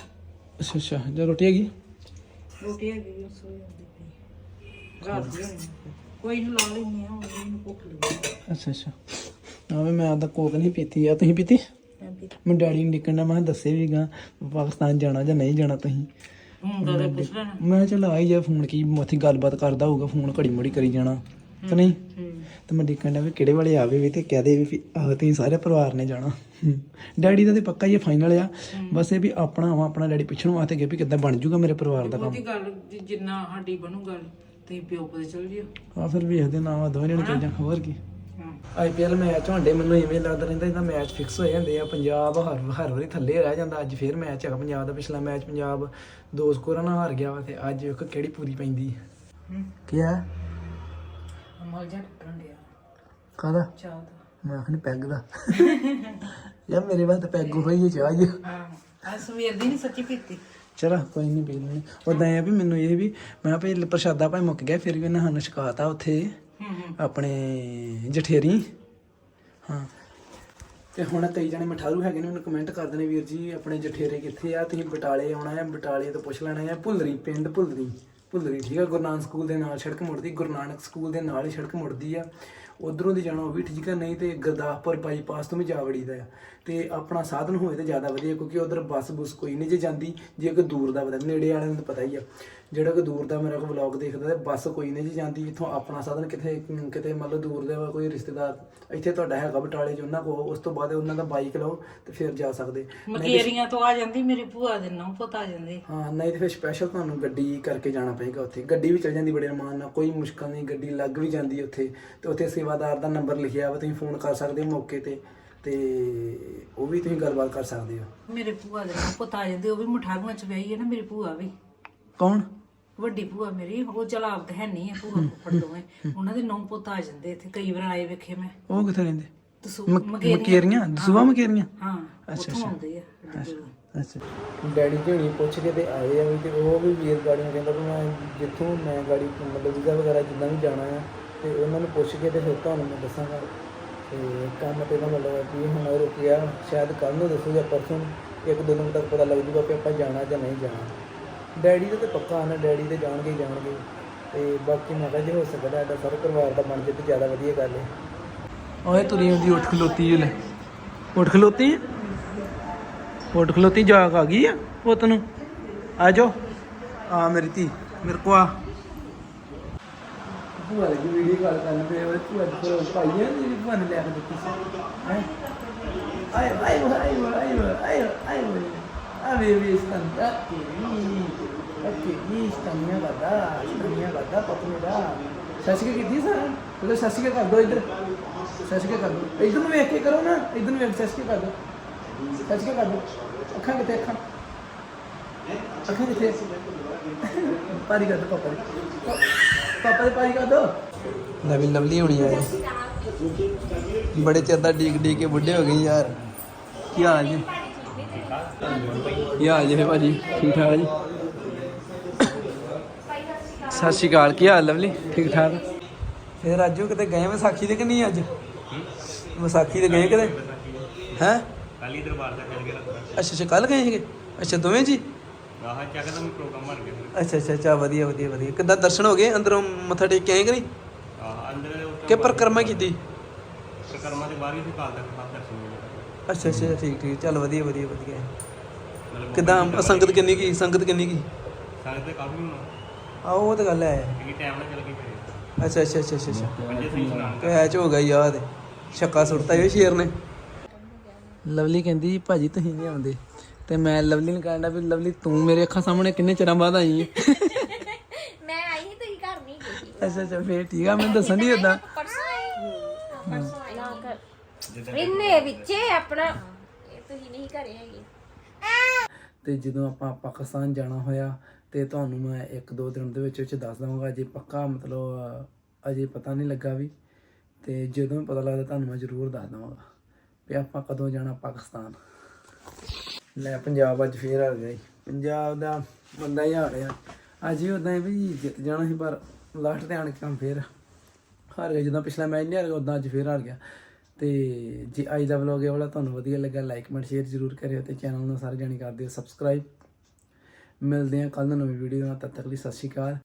ਅੱਛਾ ਅੱਛਾ। ਜੇ ਰੋਟੀ ਹੈਗੀ? ਰੋਟੀ ਹੈਗੀ ਰਾਤ ਦੀ ਹੋਣੀ। ਆ। ਕੋਈ ਨੂੰ ਲਾ ਲੈਣੀ ਆ ਮੈਨੂੰ ਭੁੱਖ ਲੱਗੀ। ਅੱਛਾ ਅੱਛਾ। ਆਵੇ ਮੈਂ ਤਾਂ ਕੋਕ ਨਹੀਂ ਪੀਤੀ ਆ। ਤੁਸੀਂ ਪੀਤੀ? ਮੈਂ ਡੈਡੀ ਨੂੰ ਨਿਕਲਣਾ ਮੈਂ ਦੱਸੇ ਵੀਗਾ ਪਾਕਿਸਤਾਨ ਜਾਣਾ ਜਾਂ ਨਹੀਂ ਜਾਣਾ ਤੁਸੀਂ। ਹੁਣ ਤਾਂ ਪੁੱਛ ਲੈਣਾ। ਮੈਂ ਚੱਲ ਆ ਹੀ ਜਾ ਫੋਨ ਕੀ ਮੱਥੀ ਗੱਲਬਾਤ ਕਰਦਾ ਹੋਊਗਾ ਫੋਨ ਘੜੀ ਮੁੜੀ ਕਰੀ ਜਾਣਾ ਕਿ ਨਹੀਂ? ਤੇ ਮੈਂ ਦੇਖਣ ਦਾ ਵੀ ਕਿਹੜੇ ਵਾਲੇ ਆਵੇ ਵੀ ਤੇ ਕਹਦੇ ਵੀ ਆਹ ਤੁਸੀਂ ਸਾਰੇ ਪਰਿਵਾਰ ਨੇ ਜਾਣਾ। ਡੈਡੀ ਦਾ ਤੇ ਪੱਕਾ ਹੀ ਫਾਈਨਲ ਆ। ਬਸ ਇਹ ਵੀ ਆਪਣਾ ਵਾ ਆਪਣਾ ਡੈਡੀ ਪਿੱਛੋਂ ਆਤੇ ਗਿਆ ਵੀ ਕਿੱਦਾਂ ਬਣ ਜੂਗਾ ਮੇਰੇ ਪਰਿਵਾਰ ਦਾ ਕੰਮ। ਉਹਦੀ ਗੱਲ ਜਿ- ਜਿੰਨਾ ਸਾਡੀ ਬਣੂ ਗੱਲ ਤੁਸੀਂ ਪਿਓ ਪੁੱਤ ਚਲ ਜਿਓ। ਆ ਫਿਰ ਵੇਖਦੇ ਨਾ ਦੋਵੇਂ ਜਣੇ ਚੱਲ ਜਾਣ ਹੋਰ ਕੀ। ਆਈਪੀਐਲ ਮੈਚ ਹੁੰਦੇ ਮੈਨੂੰ ਇਵੇਂ ਲੱਗਦਾ ਰਹਿੰਦਾ ਜਿੱਦਾਂ ਮੈਚ ਫਿਕਸ ਹੋ ਜਾਂਦੇ ਆ ਪੰਜਾਬ ਹਰ ਹਰ ਵਾਰੀ ਥੱਲੇ ਰਹਿ ਜਾਂਦਾ ਅੱਜ ਫੇਰ ਮੈਚ ਹੈਗਾ ਪੰਜਾਬ ਦਾ ਪਿਛਲਾ ਮੈਚ ਪੰਜਾਬ ਦੋ ਸਕੋਰਾਂ ਨਾਲ ਹਾਰ ਗਿਆ ਵਾ ਤੇ ਅੱਜ ਵੇਖੋ ਕਿਹੜੀ ਪੂਰੀ ਪੈਂਦੀ। ਕੀ ਆ? ਮਲ ਜਾ ਟੁੱਟਣ ਡਿਆ। ਕਾਹਦਾ? ਚਾਹ ਦਾ। ਮੈਂ ਆਖਣੀ ਪੈਗ ਦਾ। ਯਾਰ ਮੇਰੇ ਬਾਤ ਪੈਗ ਹੋਈ ਹੈ ਚਾਹ ਜੀ ਹਾਂ ਆ ਸਵੇਰ ਦੀ ਨਹੀਂ ਸੱਚੀ ਪੀਤੀ। ਚਲੋ ਕੋਈ ਨਹੀਂ ਪੀ ਲੈਣੀ। ਉਦਾਂ ਇਹ ਆ ਵੀ ਮੈਨੂੰ ਇਹ ਵੀ ਮੈਂ ਭਈ ਪ੍ਰਸ਼ਾਦਾ ਭਾਈ ਮੁੱਕ ਗਿਆ ਫਿਰ ਵੀ ਉਹਨਾਂ ਸਾਨੂੰ ਛਕਾਤਾ ਉੱਥੇ। ਹੂੰ ਹੂੰ ਆਪਣੇ ਜਠੇਰੀ। ਹਾਂ। ਤੇ ਹੁਣ ਕਈ ਜਣੇ ਮਠਾਰੂ ਹੈਗੇ ਨੇ ਮੈਨੂੰ ਕਮੈਂਟ ਕਰ ਦੇਣੇ ਵੀਰ ਜੀ, ਆਪਣੇ ਜਠੇਰੇ ਕਿੱਥੇ ਆ? ਤੁਸੀਂ ਬਟਾਲੇ ਆਉਣਾ ਹੈ, ਬਟਾਲੇ ਤੋਂ ਪੁੱਛ ਲੈਣਾ ਹੈ, ਭੁੱਲਰੀ, ਪਿੰਡ ਭੁੱਲਰੀ। ਭੁੱਲਰੀ, ਠੀਕ ਆ? ਗੁਰੂ ਨਾਨਕ ਸਕੂਲ ਦੇ ਨਾਲ ਸੜਕ ਮੁੜਦੀ, ਗੁਰੂ ਨਾਨਕ ਸਕੂਲ ਦੇ ਨਾਲ ਹੀ ਸੜਕ ਮੁੜਦੀ ਆ। ਉਧਰੋਂ ਦੀ ਜਾਣਾ ਉਹ ਵੀ ਠੀਕ ਆ, ਨਹੀਂ ਤੇ ਗੁਰਦਾਸਪੁਰ ਬਾਈਪਾਸ ਤੋਂ ਵੀ ਜਾ ਵੜੀਦਾ ਆ। ਤੇ ਆਪਣਾ ਸਾਧਨ ਹੋਏ ਤੇ ਜ਼ਿਆਦਾ ਵਧੀਆ ਕਿਉਂਕਿ ਉਧਰ ਬੱਸ ਬੁਸ ਕੋਈ ਨਹੀਂ ਜੇ ਜਾਂਦੀ ਜੇ ਕੋਈ ਦੂਰ ਦਾ ਪਤਾ ਨੇੜੇ ਵਾਲਿਆਂ ਨੂੰ ਤਾਂ ਪਤਾ ਹੀ ਆ। ਜਿਹੜਾ ਕੋਈ ਦੂਰ ਦਾ ਮੇਰਾ ਕੋਈ ਵਲੌਗ ਦੇਖਦਾ ਤੇ ਬੱਸ ਕੋਈ ਨਹੀਂ ਜੀ ਜਾਂਦੀ ਇੱਥੋਂ ਆਪਣਾ ਸਾਧਨ ਕਿਤੇ ਕਿਤੇ ਮੰਨ ਲਓ ਦੂਰ ਦੇ ਵਾ ਕੋਈ ਰਿਸ਼ਤੇਦਾਰ ਇੱਥੇ ਤੁਹਾਡਾ ਹੈਗਾ ਬਟਾਲੇ 'ਚ ਉਹਨਾਂ ਕੋਲ ਉਸ ਤੋਂ ਬਾਅਦ ਉਹਨਾਂ ਦਾ ਬਾਈਕ ਲਓ ਤੇ ਫਿਰ ਜਾ ਸਕਦੇ। ਮਕੇਰੀਆਂ ਤੋਂ ਆ ਜਾਂਦੀ ਮੇਰੀ ਭੂਆ ਦੇ ਨਾਂ ਪੁੱਤ ਆ ਜਾਂਦੇ। ਹਾਂ ਨਹੀਂ ਤੇ ਫਿਰ ਸਪੈਸ਼ਲ ਤੁਹਾਨੂੰ ਗੱਡੀ ਕਰਕੇ ਜਾਣਾ ਪਏਗਾ ਉੱਥੇ। ਗੱਡੀ ਵੀ ਚੱਲ ਜਾਂਦੀ ਬੜੇ ਅਰਮਾਨ ਨਾਲ ਕੋਈ ਮੁਸ਼ਕਲ ਨਹੀਂ ਗੱਡੀ ਲੱਗ ਵੀ ਜਾਂਦੀ ਉੱਥੇ। ਤੇ ਉੱਥੇ ਸੇਵਾਦਾਰ ਦਾ ਨੰਬਰ ਲਿਖਿਆ ਵਾ ਤੁਸੀਂ ਫੋਨ ਕਰ ਸਕਦੇ ਹੋ ਮੌਕੇ ਤੇ। ਤੇ ਉਹ ਵੀ ਤੁਸੀਂ ਗੱਲਬਾਤ ਕਰ ਸਕਦੇ ਹੋ। ਮੇਰੇ ਭੂਆ ਦੇ ਪੁੱਤ ਆ ਜਾਂਦੇ ਉਹ ਵੀ ਮਠਾਰੂਆਂ ਚ ਵਿਆਹੀ ਹੈ ਨਾ ਮੇਰੀ ਭੂਆ ਵੀ। ਕੌਣ? ਵੱਡੀ ਭੂਆ ਮੇਰੀ ਉਹ ਚਲਾਵਤ ਹੈ ਨਹੀਂ ਹੈ ਭੂਆ ਫੁੱਫੜ ਦੋਵੇਂ। ਉਹਨਾਂ ਦੇ ਨੌ ਪੁੱਤ ਆ ਜਾਂਦੇ ਇੱਥੇ ਕਈ ਵਾਰ ਆਏ ਵੇਖੇ ਮੈਂ। ਉਹ ਕਿੱਥੇ ਰਹਿੰਦੇ? ਦਸੂ ਮਕੇਰੀਆਂ। ਦਸੂਆ ਮਕੇਰੀਆਂ? ਹਾਂ ਅੱਛਾ, ਉੱਥੋਂ ਆਉਂਦੇ ਆ। ਅੱਛਾ ਡੈਡੀ ਝੋਣੀ ਪੁੱਛ ਕੇ ਤੇ ਆਏ ਆ ਵੀ ਤੇ ਉਹ ਵੀ ਵੀਰ ਗਾੜੀਆਂ ਕਹਿੰਦਾ ਵੀ ਮੈਂ ਜਿੱਥੋਂ ਮੈਂ ਗਾੜੀ ਮਤਲਬ ਵੀਜ਼ਾ ਵਗੈਰਾ ਜਿੱਦਾਂ ਵੀ ਜਾਣਾ ਆ ਤੇ ਉਹਨਾਂ ਨੂੰ ਪੁੱਛ ਕੇ ਤੇ ਫਿਰ ਤੁਹਾਨੂੰ ਮੈਂ ਦੱਸਾਂਗਾ। ਤੇ ਕੰਮ ਤੇ ਦਾ ਮਤਲਬ ਹੈ ਵੀ ਹੁਣ ਉਹ ਰੁਕ ਸ਼ਾਇਦ ਕੱਲ ਨੂੰ ਦੱਸੋ ਜਾਂ ਪਰਸੋਂ, ਇੱਕ ਦੋ ਦਿਨ ਤੱਕ ਪਤਾ ਲੱਗ ਜੂਗਾ ਕਿ ਆਪਾਂ ਜਾਣਾ ਜਾਂ ਨਹੀਂ ਜਾਣਾ। ਡੈਡੀ ਦਾ ਤੇ ਪੱਕਾ ਆਣਾ, ਡੈਡੀ ਦੇ ਜਾਣਗੇ ਹੀ ਜਾਣਗੇ। ਤੇ ਬਾਕੀ ਮੈਂ ਕਿਹਾ ਜੇ, ਹੋ ਸਕਦਾ ਸਾਡਾ ਸਾਰੇ ਪਰਿਵਾਰ ਦਾ ਬਣ ਜੇ ਤੇ ਜ਼ਿਆਦਾ ਵਧੀਆ ਗੱਲ ਹੈ। ਓਏ, ਤੁਰੀ ਹੁੰਦੀ ਉੱਠ ਖਲੋਤੀ ਜੇ ਉੱਠ ਖਲੋਤੀ? ਉੱਠ ਖਲੋਤੀ, ਜਾਗ ਆ ਗਈ ਆ ਪੁੱਤ ਨੂੰ? ਆ ਜਾਓ। ਆ ਮੇਰੀ ਧੀ, ਮੇਰੇ ਕੋ ਆ। ਭੂਆ ਲੱਗੀ ਵੀਡੀਓ ਕਾਲ ਕਰਨ ਤੇ ਉਹ ਭੂਆ ਦੀ ਫੋਟੋ ਪਾਈ ਆ ਜਿਹੜੀ ਭੂਆ ਨੇ ਲੈ ਕੇ ਦਿੱਤੀ ਸੀ। ਹੈ? ਆਏ ਆਏ ਆਏ ਆਏ ਆਏ ਆਏ ਆ ਵੇ ਵੇ ਸਤੰਦਾ ਕਿ ਨੀ ਅੱਕੇ ਨੀ ਸਤੰਨਿਆ ਬਦਾ ਸਤੰਨਿਆ ਬਦਾ ਦਾ ਸਸਿਕਾ ਕੀਤੀ ਸਾਰਾ? ਚਲੋ ਸਸਿਕਾ ਕਰ ਦੋ ਇੱਧਰ। ਸਸਿਕਾ ਕਰ ਦੋ। ਇੱਧਰ ਨੂੰ ਵੇਖ ਕੇ ਕਰੋ ਨਾ, ਇੱਧਰ ਨੂੰ ਵੇਖ ਸਸਿਕਾ ਕਰ ਦੋ। ਸਸਿਕਾ ਕਰ ਦੋ। ਅੱਖਾਂ ਕਿਤੇ ਅੱਖਾਂ? ਅੱਖਾਂ ਕਿਤੇ ਪਾਰੀ ਕਰ ਦੋ ਪਾਪਾ ਪਾਪਾ ਦੀ ਪਾਰੀ ਕਰ ਦੋ। ਨਵੀਂ ਲਵਲੀ ਹੋਣੀ ਆਏ ਬੜੇ ਚਿਰ ਦਾ ਡੀਕ ਡੀਕ ਕੇ ਬੁੱਢੇ ਹੋ ਗਏ ਯਾਰ। ਕੀ ਹਾਲ ਜੀ? ਕੀ ਹਾਲ ਜੀ ਭਾਜੀ? ਠੀਕ ਠਾਕ ਜੀ? ਸਤਿ ਸ਼੍ਰੀ ਅਕਾਲ ਕੀ ਹਾਲ ਲਵਲੀ ਠੀਕ ਠਾਕ? ਫੇਰ ਰਾਜੂ ਕਿਤੇ ਗਏ ਵਿਸਾਖੀ ਤੇ ਕਿ ਨਹੀਂ ਅੱਜ? ਵਿਸਾਖੀ ਤੇ ਗਏ ਕਿਤੇ? ਹੈ? ਕਾਲੀ ਦਰਬਾਰ ਦਾ ਚੱਲ ਗਿਆ ਅੱਛਾ ਅੱਛਾ ਕੱਲ ਗਏ ਸੀਗੇ? ਅੱਛਾ ਦੋਵੇਂ ਜੀ? ਆਹ ਚੱਕ ਦਾ ਪ੍ਰੋਗਰਾਮ ਬਣ ਗਿਆ। ਫਿਰ ਅੱਛਾ ਅੱਛਾ ਅੱਛਾ ਵਧੀਆ ਵਧੀਆ ਵਧੀਆ। ਕਿੱਦਾਂ ਦਰਸ਼ਨ ਹੋ ਗਏ? ਅੰਦਰੋਂ ਮੱਥਾ ਟੇਕ ਕੇ ਆਏ ਕਿ ਨਹੀਂ? ਆਹ ਅੰਦਰ ਉਹ ਕਿ ਪਰਿਕਰਮਾ ਕੀਤੀ? ਪ੍ਰਕਰਮਾ ਦੇ ਬਾਹਰ ਹੀ ਸੀ ਕਾਲ ਦਾ ਖਾਸ ਦਰਸ਼ਨ ਮਿਲੇ ਅੱਛਾ ਅੱਛਾ ਠੀਕ ਠੀਕ। ਚੱਲ ਵਧੀਆ ਵਧੀਆ ਵਧੀਆ। ਮਤਲਬ ਕਿੱਦਾਂ? ਸੰਗਤ ਕਿੰਨੀ ਕੀ? ਸੰਗਤ ਕਿੰਨੀ ਕੀ? ਸੰਗਤ ਤੇ ਕਾਫੀ ਹੁਣ। ਆ ਉਹ ਤਾਂ ਗੱਲ ਹੈ। ਕਿਉਂਕਿ ਟਾਈਮ ਨਾਲ ਚੱਲ ਗਈ ਫਿਰ। ਅੱਛਾ ਅੱਛਾ ਅੱਛਾ ਅੱਛਾ ਅੱਛਾ। ਪੰਜੇ ਸਹੀ ਸੁਣਾਉਣ ਕੈਚ ਹੋ ਗਿਆ ਯਾਦ ਛੱਕਾ ਸੁੱਟਤਾ ਇਹ ਸ਼ੇਰ ਨੇ। ਲਵਲੀ ਕਹਿੰਦੀ ਭਾਜੀ ਤੁਸੀਂ ਨਹੀਂ ਆਉਂਦੇ। ਤੇ ਮੈਂ ਲਵਲੀ ਨੂੰ ਕਹਿੰਦਾ ਵੀ ਲਵਲੀ ਤੂੰ ਮੇਰੇ ਅੱਖਾਂ ਸਾਹਮਣੇ ਕਿੰਨੇ ਚਿਰਾਂ ਬਾਅਦ ਆਈ ਹੈ ਮੈਂ ਆਈ ਸੀ ਤੁਸੀਂ ਘਰ ਨਹੀਂ ਗਈ। ਅੱਛਾ ਅੱਛਾ ਫੇਰ ਠੀਕ ਆ ਮੈਨੂੰ ਦੱਸਣ ਦੀ ਏਦਾਂ ਪਰਸੋਂ ਆਈ ਪਰਸੋਂ ਆਈ। ਨਾ ਕਰ। ਇੰਨੇ ਵਿੱਚੇ ਆਪਣਾ ਤੁਸੀਂ ਨਹੀਂ ਘਰੇ ਹੈਗੇ। ਤੇ ਜਦੋਂ ਆਪਾਂ ਪਾਕਿਸਤਾਨ ਜਾਣਾ ਹੋਇਆ ਤੇ ਤੁਹਾਨੂੰ ਮੈਂ ਇੱਕ ਦੋ ਦਿਨ ਦੇ ਵਿੱਚ ਵਿੱਚ ਦੱਸ ਦਵਾਂਗਾ ਅਜੇ ਪੱਕਾ ਮਤਲਬ ਅਜੇ ਪਤਾ ਨਹੀਂ ਲੱਗਾ ਵੀ। ਤੇ ਜਦੋਂ ਵੀ ਪਤਾ ਲੱਗਦਾ ਤੁਹਾਨੂੰ ਮੈਂ ਜ਼ਰੂਰ ਦੱਸ ਦਵਾਂਗਾ ਵੀ ਆਪਾਂ ਕਦੋਂ ਜਾਣਾ ਪਾਕਿਸਤਾਨ। ਲੈ ਪੰਜਾਬ ਅੱਜ ਫੇਰ ਆ ਗਿਆ ਜੀ। ਪੰਜਾਬ ਦਾ ਬੰਦਾ ਹੀ ਆ ਰਿਹਾ ਅੱਜ ਵੀ ਉਦਾਂ ਵੀ ਜਿੱਤ ਜਾਣਾ ਸੀ, ਪਰ ਲਾਸਟ ਤੇ ਆਣ ਕੇ ਕੰਮ ਫੇਰ ਹਾਰ ਗਿਆ। ਜਦੋਂ ਪਿਛਲਾ ਮੈਚ ਨਹੀਂ ਹਾਰ ਗਿਆ ਉਦਾਂ ਅੱਜ ਫੇਰ ਹਾਰ ਗਿਆ। ਤੇ ਜੇ ਅੱਜ ਦਾ ਵਲੌਗ ਇਹ ਵਾਲਾ ਤੁਹਾਨੂੰ ਵਧੀਆ ਲੱਗਾ ਲਾਈਕ ਕਮੈਂਟ ਸ਼ੇਅਰ ਜ਼ਰੂਰ ਕਰਿਓ ਤੇ ਚੈਨਲ ਨੂੰ ਸਾਰੇ ਜਾਣੀ ਕਰ ਦਿਓ ਸਬਸਕ੍ਰਾਈਬ ਮਿਲਦੇ ਹਾਂ ਕੱਲ ਨੂੰ ਨਵੀਂ ਵੀਡੀਓ ਨਾਲ, ਤਦ ਤੱਕ ਲਈ ਸਤਿ ਸ਼੍ਰੀ ਅਕਾਲ।